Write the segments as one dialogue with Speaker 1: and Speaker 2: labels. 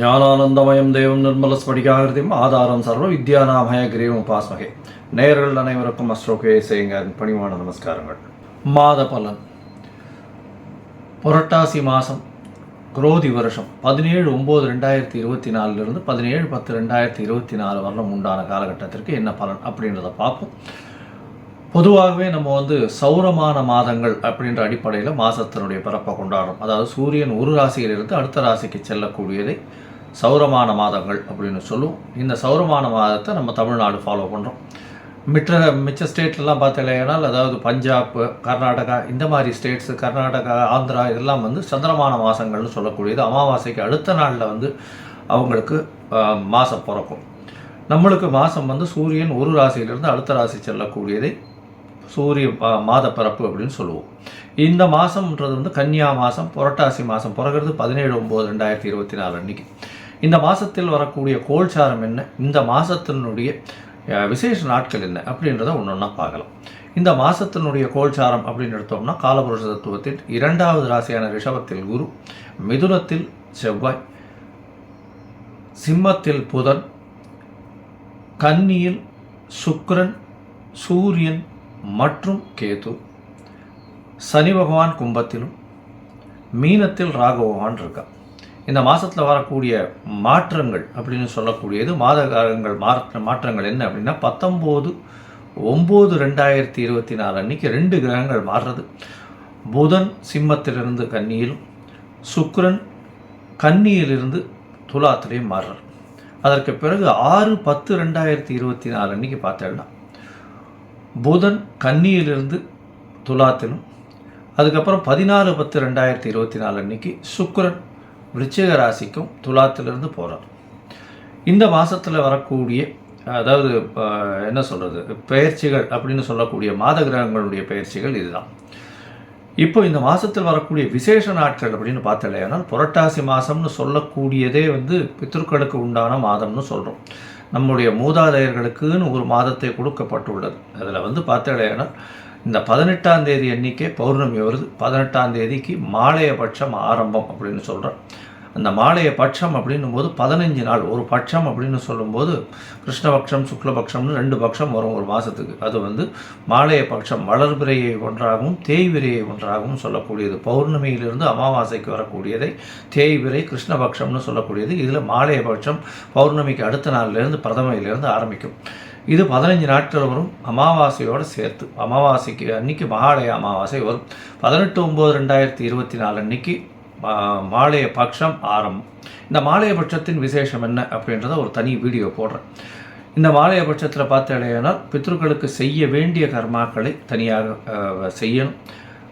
Speaker 1: ஞானானந்தமயம் தேவம் நிர்மல ஸ்படிகாகிருதியும் ஆதாரம் சர்வ வித்யாநாமய கிரீவம் உபாஸ்மகே. நேயர்கள் அனைவருக்கும் அஸ்ரோகே செய்யுங்க பணிவான நமஸ்காரங்கள். மாத பலன். புரட்டாசி மாதம் குரோதி வருஷம் பதினேழு ஒம்பது ரெண்டாயிரத்தி இருபத்தி நாலுலேருந்து பதினேழு பத்து ரெண்டாயிரத்தி இருபத்தி நாலு வரலும் உண்டான காலகட்டத்திற்கு என்ன பலன் அப்படின்றத பார்ப்போம். பொதுவாகவே நம்ம வந்து சௌரமான மாதங்கள் அப்படின்ற அடிப்படையில் மாதத்தினுடைய பிறப்பை கொண்டாடுறோம். அதாவது சூரியன் ஒரு ராசியிலிருந்து அடுத்த ராசிக்கு செல்லக்கூடியதை சௌரமான மாதங்கள் அப்படின்னு சொல்லுவோம் இந்த சௌரமான மாதத்தை நம்ம தமிழ்நாடு ஃபாலோ பண்ணுறோம் மிற்ற மிச்ச ஸ்டேட்லலாம் பார்த்தீங்கன்னா அதாவது பஞ்சாப் கர்நாடகா இந்த மாதிரி ஸ்டேட்ஸு கர்நாடகா ஆந்திரா இதெல்லாம் வந்து சந்திரமான மாதங்கள்னு சொல்லக்கூடியது. அமாவாசைக்கு அடுத்த நாளில் வந்து அவங்களுக்கு மாதம் பிறக்கும். நம்மளுக்கு மாதம் வந்து சூரியன் ஒரு ராசியிலிருந்து அடுத்த ராசி செல்லக்கூடியதை சூரிய மாத பிறப்பு அப்படின்னு சொல்லுவோம். இந்த மாதம்ன்றது வந்து கன்னியா மாதம் புரட்டாசி மாதம் பிறகுறது பதினேழு ஒம்பது ரெண்டாயிரத்தி இருபத்தி நாலு அன்னைக்கு. இந்த மாதத்தில் வரக்கூடிய கோல்சாரம் என்ன? இந்த மாதத்தினுடைய விசேஷ நாட்கள் என்ன? அப்படின்றத ஒன்று ஒன்றா பார்க்கலாம். இந்த மாதத்தினுடைய கோல்சாரம் அப்படின்னு எடுத்தோம்னா காலபுருஷ தத்துவத்தில் இரண்டாவது ராசியான ரிஷபத்தில் குரு மிதுனத்தில் செவ்வாய் சிம்மத்தில் புதன் கன்னியில் சுக்ரன் சூரியன் மற்றும் கேது சனி பகவான் கும்பத்திலும் மீனத்தில் ராகு பகவான் இந்த மாதத்தில் வரக்கூடிய மாற்றங்கள் அப்படின்னு சொல்லக்கூடியது மாத காலங்கள் மாற்ற மாற்றங்கள் என்ன அப்படின்னா பத்தொம்போது ஒம்பது ரெண்டாயிரத்தி இருபத்தி நாலு அன்னைக்கு ரெண்டு கிரகங்கள் மாறுறது. புதன் சிம்மத்திலிருந்து கன்னியிலும் சுக்ரன் கன்னியிலிருந்து துலாத்திலையும் மாறுறார். அதற்கு பிறகு ஆறு பத்து ரெண்டாயிரத்தி இருபத்தி நாலு அன்னைக்கு பார்த்தேன்னா புதன் கன்னியிலிருந்து துலாத்திலும் அதுக்கப்புறம் பதினாலு பத்து ரெண்டாயிரத்தி இருபத்தி நாலு அன்னைக்கு சுக்ரன் விருச்சிக ராசிக்கும் துலாத்திலிருந்து போகிறார் இந்த மாதத்தில் வரக்கூடிய அதாவது என்ன சொல்கிறது பயிற்சிகள் அப்படின்னு சொல்லக்கூடிய மாத கிரகங்களுடைய பயிற்சிகள் இதுதான். இப்போ இந்த மாதத்தில் வரக்கூடிய விசேஷ நாட்கள் அப்படின்னு பார்த்தலையானால் புரட்டாசி மாதம்னு சொல்லக்கூடியதே வந்து பித்ருக்களுக்கு உண்டான மாதம்னு சொல்கிறோம் நம்முடைய மூதாதையர்களுக்குன்னு ஒரு மாதத்தை கொடுக்கப்பட்டுள்ளது. அதில் வந்து பார்த்தலையானால் இந்த பதினெட்டாம் தேதி எண்ணிக்கை பௌர்ணமி வருது. பதினெட்டாம் தேதிக்கு மாலைய பட்சம் ஆரம்பம் அப்படின்னு சொல்கிறோம் அந்த மாலைய பட்சம் அப்படின்னும் போது பதினஞ்சு நாள். ஒரு பட்சம் அப்படின்னு சொல்லும்போது கிருஷ்ணபக்ஷம் சுக்லபக்ஷம்னு ரெண்டு பட்சம் வரும் ஒரு மாதத்துக்கு அது வந்து மாலைய பட்சம் வளர்பிறையை ஒன்றாகவும் தேய்விரையை ஒன்றாகவும் சொல்லக்கூடியது. பௌர்ணமியிலிருந்து அமாவாசைக்கு வரக்கூடியதை தேய்விரை கிருஷ்ணபக்ஷம்னு சொல்லக்கூடியது. இதில் மாலைய பட்சம் பௌர்ணமிக்கு அடுத்த நாள்லேருந்து பிரதமையிலேருந்து ஆரம்பிக்கும். இது பதினஞ்சு நாட்கள் வரும் அமாவாசையோடு சேர்த்து. அமாவாசைக்கு அன்னைக்கு மகாலய அமாவாசை வரும். பதினெட்டு ஒம்பது ரெண்டாயிரத்தி இருபத்தி நாலு அன்னைக்கு மா- மாலைய பட்சம் ஆரம்பம். இந்த மாலைய பட்சத்தின் விசேஷம் என்ன அப்படின்றத ஒரு தனி வீடியோ போடுறேன். இந்த மாலைய பட்சத்தில் பார்த்தாலேனால் பித்ருக்களுக்கு செய்ய வேண்டிய கர்மாக்களை தனியாக செய்யணும்.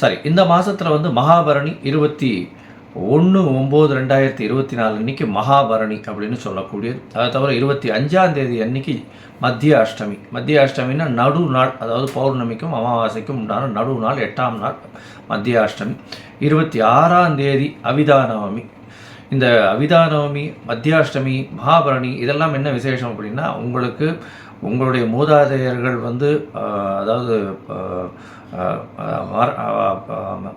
Speaker 1: சரி இந்த மாதத்தில் வந்து மகாபரணி இருபத்தி ஒன்று ஒம்பது ரெண்டாயிரத்தி இருபத்தி நாலு அன்னைக்கு மகாபரணி அப்படின்னு சொல்லக்கூடியது. அதை தவிர இருபத்தி அஞ்சாம் தேதி அன்னைக்கு மத்திய அஷ்டமி. மத்திய அஷ்டமின்னா நடு நாள் அதாவது பௌர்ணமிக்கும் அமாவாசைக்கும் உண்டான நடு நாள் எட்டாம் நாள் மத்திய அஷ்டமி. இருபத்தி ஆறாம் தேதி அவிதானவமி. இந்த அவிதாநவமி மத்தியாஷ்டமி மகாபரணி இதெல்லாம் என்ன விசேஷம் அப்படின்னா உங்களுக்கு உங்களுடைய மூதாதையர்கள் வந்து அதாவது மர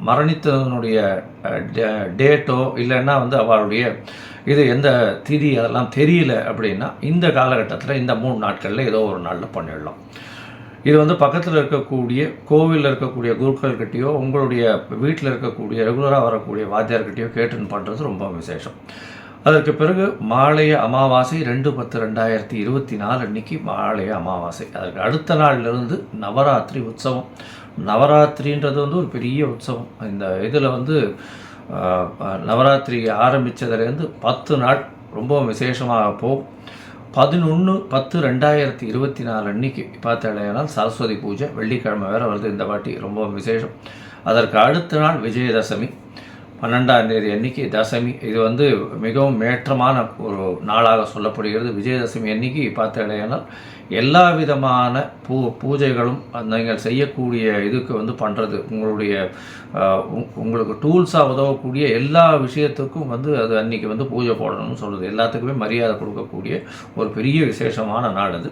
Speaker 1: மரணித்ததனுடைய டே- டேட்டோ இல்லைன்னா வந்து அவருடைய இது எந்த திதி அதெல்லாம் தெரியல அப்படின்னா இந்த காலகட்டத்தில் இந்த மூணு நாட்களில் ஏதோ ஒரு நாளில் பண்ணிடலாம். இது வந்து பக்கத்தில் இருக்கக்கூடிய கோவிலில் இருக்கக்கூடிய குருக்கள்கிட்டயோ உங்களுடைய வீட்டில் இருக்கக்கூடிய ரெகுலராக வரக்கூடிய வாத்தியார்கிட்டயோ கேட்டுன்னு பண்ணுறது ரொம்ப விசேஷம். அதற்கு பிறகு மாலைய அமாவாசை ரெண்டு பத்து ரெண்டாயிரத்தி இருபத்தி நாலு அன்னைக்கு மாலைய அமாவாசை. அதற்கு அடுத்த நாளிலிருந்து நவராத்திரி உற்சவம். நவராத்திரின்றது வந்து ஒரு பெரிய உற்சவம். இந்த இதில் வந்து நவராத்திரி ஆரம்பித்ததுலேருந்து பத்து நாள் ரொம்ப விசேஷமாக போகும். பதினொன்று பத்து ரெண்டாயிரத்தி இருபத்தி நாலு அன்னைக்கு பார்த்தாலேனால் சரஸ்வதி பூஜை வெள்ளிக்கிழமை வேறு வருது. இந்த வாட்டி ரொம்ப விசேஷம். அதற்கு அடுத்த நாள் விஜயதசமி. பன்னெண்டாம் தேதி அன்னைக்கு தசமி. இது வந்து மிகவும் மேற்றமான ஒரு நாளாக சொல்லப்படுகிறது. விஜயதசமி அன்னைக்கு பார்த்தீங்கன்னா எல்லா விதமான பூ பூஜைகளும் அந்த நீங்கள் செய்யக்கூடிய இதுக்கு வந்து பண்ணுறது உங்களுடைய உங்- உங்களுக்கு டூல்ஸாக உதவக்கூடிய எல்லா விஷயத்துக்கும் வந்து அது அன்னைக்கு வந்து பூஜை போடணும்னு சொல்கிறது எல்லாத்துக்குமே மரியாதை கொடுக்கக்கூடிய ஒரு பெரிய விசேஷமான நாள் அது.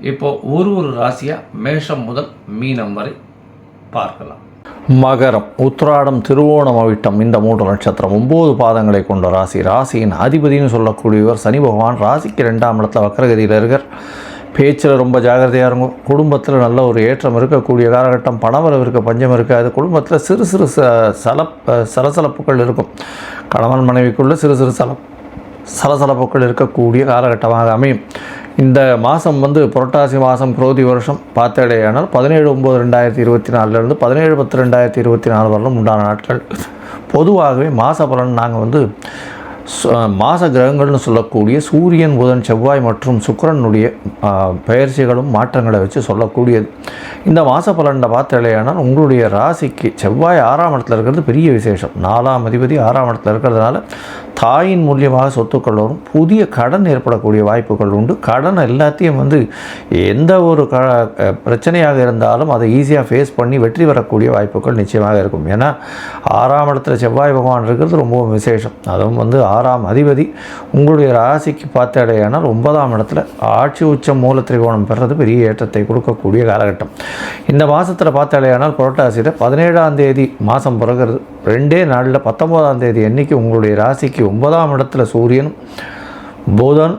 Speaker 1: இப்போ ஒரு ஒரு ராசியாக மேஷம் முதல் மீனம் வரை பார்க்கலாம்.
Speaker 2: மகரம் உத்திராடம் திருவோணம் அவிட்டம் இந்த மூன்று நட்சத்திரம் ஒம்பது பாதங்களை கொண்ட ராசி. ராசியின் அதிபதினு சொல்லக்கூடியவர் சனி பகவான். ராசிக்கு ரெண்டாம் இடத்துல வக்கரகதியில் இருக்கார். பேச்சில் ரொம்ப ஜாகிரதையாக இருக்கும் குடும்பத்தில் நல்ல ஒரு ஏற்றம் இருக்கக்கூடிய காலகட்டம். பணவரவு இருக்க பஞ்சம் இருக்காது. குடும்பத்தில் சிறு சிறு ச சலப் சலசலப்புகள் இருக்கும். கணவன் மனைவிக்குள்ளே சிறு சிறு சலப் சலசலப்புகள் இருக்கக்கூடிய காலகட்டமாக அமையும். இந்த மாதம் வந்து புரட்டாசி மாதம் குரோதி வருஷம் பார்த்தடையானால் பதினேழு ஒம்பது ரெண்டாயிரத்தி இருபத்தி நாலுலேருந்து பதினேழு பத்து ரெண்டாயிரத்தி இருபத்தி நாலு வரலும் உண்டான நாட்கள். பொதுவாகவே மாத பலன் நாங்கள் வந்து சு- மாச கிரகங்கள்னு சொல்லக்கூடிய சூரியன் புதன் செவ்வாய் மற்றும் சுக்கிரனுடைய பயிற்சிகளும் மாற்றங்களை வச்சு சொல்லக்கூடியது. இந்த மாத பலனில் பார்த்தலையானால் உங்களுடைய ராசிக்கு செவ்வாய் ஆறாம் இடத்துல இருக்கிறது பெரிய விசேஷம். நாலாம் அதிபதி ஆறாம் இடத்துல இருக்கிறதுனால தாயின் மூலியமாக சொத்துக்கள் வரும் புதிய கடன் ஏற்படக்கூடிய வாய்ப்புகள் உண்டு. கடன் எல்லாத்தையும் வந்து எந்த ஒரு க பிரச்சனையாக இருந்தாலும் அதை ஈஸியாக ஃபேஸ் பண்ணி வெற்றி பெறக்கூடிய வாய்ப்புகள் நிச்சயமாக இருக்கும். ஏன்னா ஆறாம் இடத்துல செவ்வாய் பகவான் இருக்கிறது ரொம்பவும் விசேஷம். அதுவும் வந்து ஆறாம் அதிபதி உங்களுடைய ராசிக்கு பார்த்தடையானால் ஒன்பதாம் இடத்துல ஆட்சி உச்சம் மூல திரிகோணம் பெறது பெரிய ஏற்றத்தை கொடுக்கக்கூடிய காலகட்டம். இந்த மாதத்தில் பார்த்தாலேயானால் புரட்டாசியில் பதினேழாம் தேதி மாதம் பிறகுறது. ரெண்டே நாளில் பத்தொம்போதாம் தேதி அன்னைக்கு உங்களுடைய ராசிக்கு ஒன்பதாம் இடத்துல சூரியனும் புதன்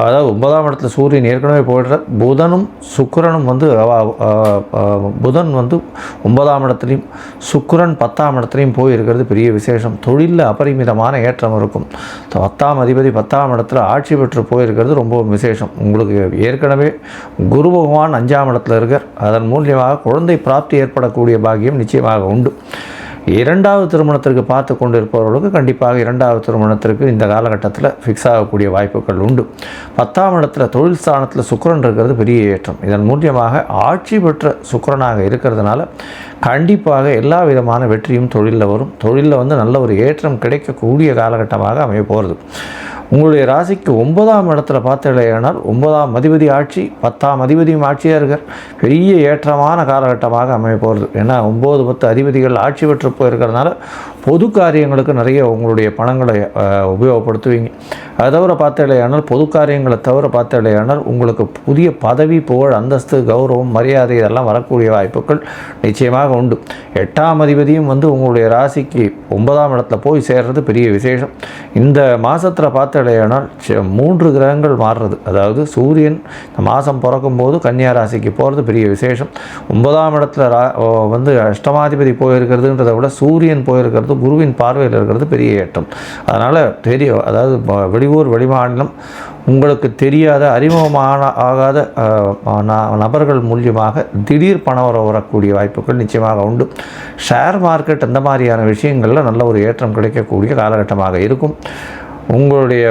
Speaker 2: அதாவது ஒன்பதாம் இடத்துல சூரியன் ஏற்கனவே போயிடுற புதனும் சுக்கரனும் வந்து புதன் வந்து ஒன்பதாம் இடத்துலையும் சுக்கரன் பத்தாம் இடத்துலையும் போயிருக்கிறது. பெரிய விசேஷம். தொழிலில் அபரிமிதமான ஏற்றம் இருக்கும். பத்தாம் அதிபதி பத்தாம் இடத்துல ஆட்சி பெற்று போயிருக்கிறது ரொம்ப விசேஷம். உங்களுக்கு ஏற்கனவே குரு பகவான் அஞ்சாம் இடத்துல இருக்கார். அதன் மூலியமாக குழந்தை பிராப்தி ஏற்படக்கூடிய பாக்கியம் நிச்சயமாக உண்டு. இரண்டாவது திருமணத்திற்கு பார்த்து கொண்டிருப்பவர்களுக்கு கண்டிப்பாக இரண்டாவது திருமணத்திற்கு இந்த காலகட்டத்தில் ஃபிக்ஸ் ஆகக்கூடிய வாய்ப்புகள் உண்டு. பத்தாம் இடத்துல தொழில் ஸ்தானத்தில் சுக்கிரன் இருக்கிறது பெரிய ஏற்றம். இதன் மூலியமாக ஆட்சி பெற்ற சுக்கரனாக இருக்கிறதுனால கண்டிப்பாக எல்லா விதமான வெற்றியும் தொழிலில் வரும். தொழிலில் வந்து நல்ல ஒரு ஏற்றம் கிடைக்கக்கூடிய காலகட்டமாக அமைய போகிறது உங்களுடைய ராசிக்கு ஒன்பதாம் இடத்துல பார்த்தீங்களேனால் ஒன்பதாம் அதிபதி ஆட்சி பத்தாம் அதிபதியும் ஆட்சியாக இருக்கார் பெரிய ஏற்றமான காலகட்டமாக அமைய போகிறது. ஏன்னா ஒம்பது பத்து அதிபதிகள் ஆட்சி பெற்று போயிருக்கிறதுனால பொது காரியங்களுக்கு நிறைய உங்களுடைய பணங்களை உபயோகப்படுத்துவீங்க. அதை தவிர பார்த்தீங்களேயானால் பொது காரியங்களை தவிர பார்த்தீங்களேயானால் உங்களுக்கு புதிய பதவி புகழ் அந்தஸ்து கௌரவம் மரியாதை இதெல்லாம் வரக்கூடிய வாய்ப்புகள் நிச்சயமாக உண்டு. எட்டாம் அதிபதியும் வந்து உங்களுடைய ராசிக்கு ஒன்பதாம் இடத்துல போய் சேர்றது பெரிய விசேஷம். இந்த மாதத்தில் பார்த்தடையானால் மூன்று கிரகங்கள் மாறுறது. அதாவது சூரியன் இந்த மாதம் பிறக்கும்போது கன்னியா ராசிக்கு போகிறது பெரிய விசேஷம். ஒன்பதாம் இடத்துல ரா வந்து அஷ்டமாதிபதி போயிருக்கிறதுன்றதை விட சூரியன் போயிருக்கிறது குருவின் பார்வையில் இருக்கிறது பெரிய ஏற்றம். அதனால் தெரிய அதாவது வெளியூர் வெளிமாநிலம் உங்களுக்கு தெரியாத அறிமுகமான ஆகாத ந- நபர்கள் மூலியமாக திடீர் பணம் வர வரக்கூடிய வாய்ப்புகள் நிச்சயமாக உண்டு. ஷேர் மார்க்கெட் இந்த மாதிரியான விஷயங்களில் நல்ல ஒரு ஏற்றம் கிடைக்கக்கூடிய காலகட்டமாக இருக்கும். உங்களுடைய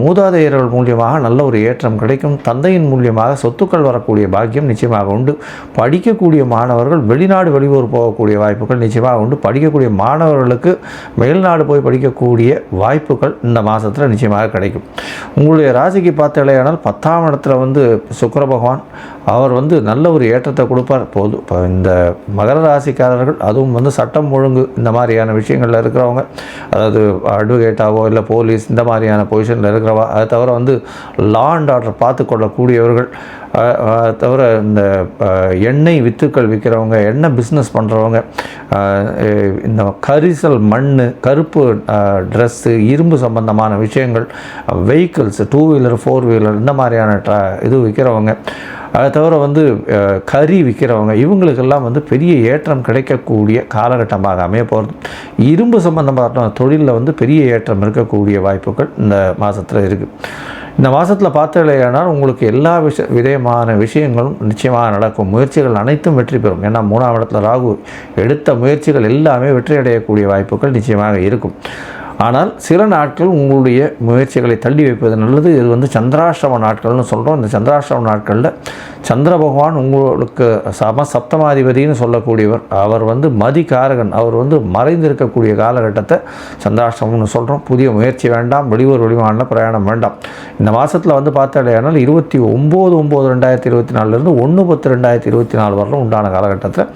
Speaker 2: மூதாதையர்கள் மூலியமாக நல்ல ஒரு ஏற்றம் கிடைக்கும். தந்தையின் மூலியமாக சொத்துக்கள் வரக்கூடிய பாக்கியம் நிச்சயமாக உண்டு. படிக்கக்கூடிய மாணவர்கள் வெளிநாடு வெளியூர் போகக்கூடிய வாய்ப்புகள் நிச்சயமாக உண்டு. படிக்கக்கூடிய மாணவர்களுக்கு மேல்நாடு போய் படிக்கக்கூடிய வாய்ப்புகள் இந்த மாதத்தில் நிச்சயமாக கிடைக்கும். உங்களுடைய ராசிக்கு பார்த்தாலேயானால் பத்தாம் இடத்துல வந்து சுக்கர பகவான் அவர் வந்து நல்ல ஒரு ஏற்றத்தை கொடுப்பார். போதும் இப்போ இந்த மகர ராசிக்காரர்கள் அதுவும் வந்து சட்டம் ஒழுங்கு இந்த மாதிரியான விஷயங்களில் இருக்கிறவங்க அதாவது அட்வொகேட்டாவோ இல்லை போலீஸ் இந்த மாதிரியான பொசிஷனில் இருக்கிறவா? அதை தவிர வந்து லா அண்ட் ஆர்டர் பார்த்து கொள்ளக்கூடியவர்கள் தவிர இந்த எண்ணெய் வித்துக்கள் விற்கிறவங்க எண்ணெய் பிஸ்னஸ் பண்ணுறவங்க இந்த கரிசல் மண் கருப்பு ட்ரெஸ்ஸு இரும்பு சம்பந்தமான விஷயங்கள் vehicles two wheeler four wheeler இந்த மாதிரியான ட்ரா இது விற்கிறவங்க அதை தவிர வந்து கறி விற்கிறவங்க இவங்களுக்கெல்லாம் வந்து பெரிய ஏற்றம் கிடைக்கக்கூடிய காலகட்டமாக அமைய போகிறது இரும்பு சம்மந்தமான தொழிலில் வந்து பெரிய ஏற்றம் இருக்கக்கூடிய வாய்ப்புகள் இந்த மாதத்தில் இருக்குது இந்த மாதத்தில் பார்த்தீங்களேனால் உங்களுக்கு எல்லா விஷ விதமான விஷயங்களும் நிச்சயமாக நடக்கும். முயற்சிகள் அனைத்தும் வெற்றி பெறும். ஏன்னா மூணாம் இடத்துல ராகு எடுத்த முயற்சிகள் எல்லாமே வெற்றி அடையக்கூடிய வாய்ப்புகள் நிச்சயமாக இருக்கும். ஆனால் சில நாட்கள் உங்களுடைய முயற்சிகளை தள்ளி வைப்பது நல்லது. இது வந்து சந்திராஷ்டம நாட்கள்னு சொல்கிறோம் இந்த சந்திராஷ்டம நாட்களில் சந்திர பகவான் உங்களுக்கு சம சப்தமாதிபதினு சொல்லக்கூடியவர். அவர் வந்து மதிகாரகன். அவர் வந்து மறைந்திருக்கக்கூடிய காலகட்டத்தை சந்திராஷ்டமம்னு சொல்கிறோம் புதிய முயற்சி வேண்டாம். வெளியூர் வெளிமாநில பிரயாணம் வேண்டாம். இந்த மாதத்தில் வந்து பார்த்தாலேயானால் இருபத்தி ஒம்பது ஒம்பது ரெண்டாயிரத்தி இருபத்தி நாலுலேருந்து ஒன்று பத்து ரெண்டாயிரத்தி இருபத்தி நாலு வரலும் உண்டான காலகட்டத்தில்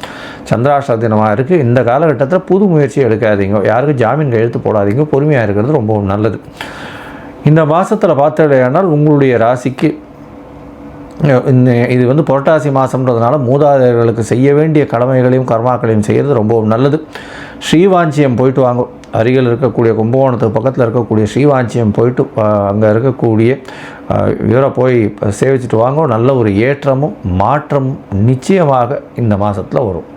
Speaker 2: சந்திராஷ்ட தினமாக இருக்குது இந்த காலகட்டத்தில் புது முயற்சி எடுக்காதீங்க. யாருக்கும் ஜாமீன் கையெழுத்து போடாதீங்க. பொறுமையாக இருக்கிறது ரொம்பவும் நல்லது. இந்த மாதத்தில் பார்த்தாலேயானால் உங்களுடைய ராசிக்கு இந்த இது வந்து புரட்டாசி மாதம்ன்றதுனால மூதாதையர்களுக்கு செய்ய வேண்டிய கடமைகளையும் கர்மாக்களையும் செய்கிறது ரொம்பவும் நல்லது. ஸ்ரீவாஞ்சியம் போயிட்டு வாங்க. அருகில் இருக்கக்கூடிய கும்பகோணத்துக்கு பக்கத்தில் இருக்கக்கூடிய ஸ்ரீவாஞ்சியம் போயிட்டு அங்கே இருக்கக்கூடிய இவரை போய் சேவிச்சுட்டு வாங்க. நல்ல ஒரு ஏற்றமும் மாற்றமும் நிச்சயமாக இந்த மாதத்தில் வரும்.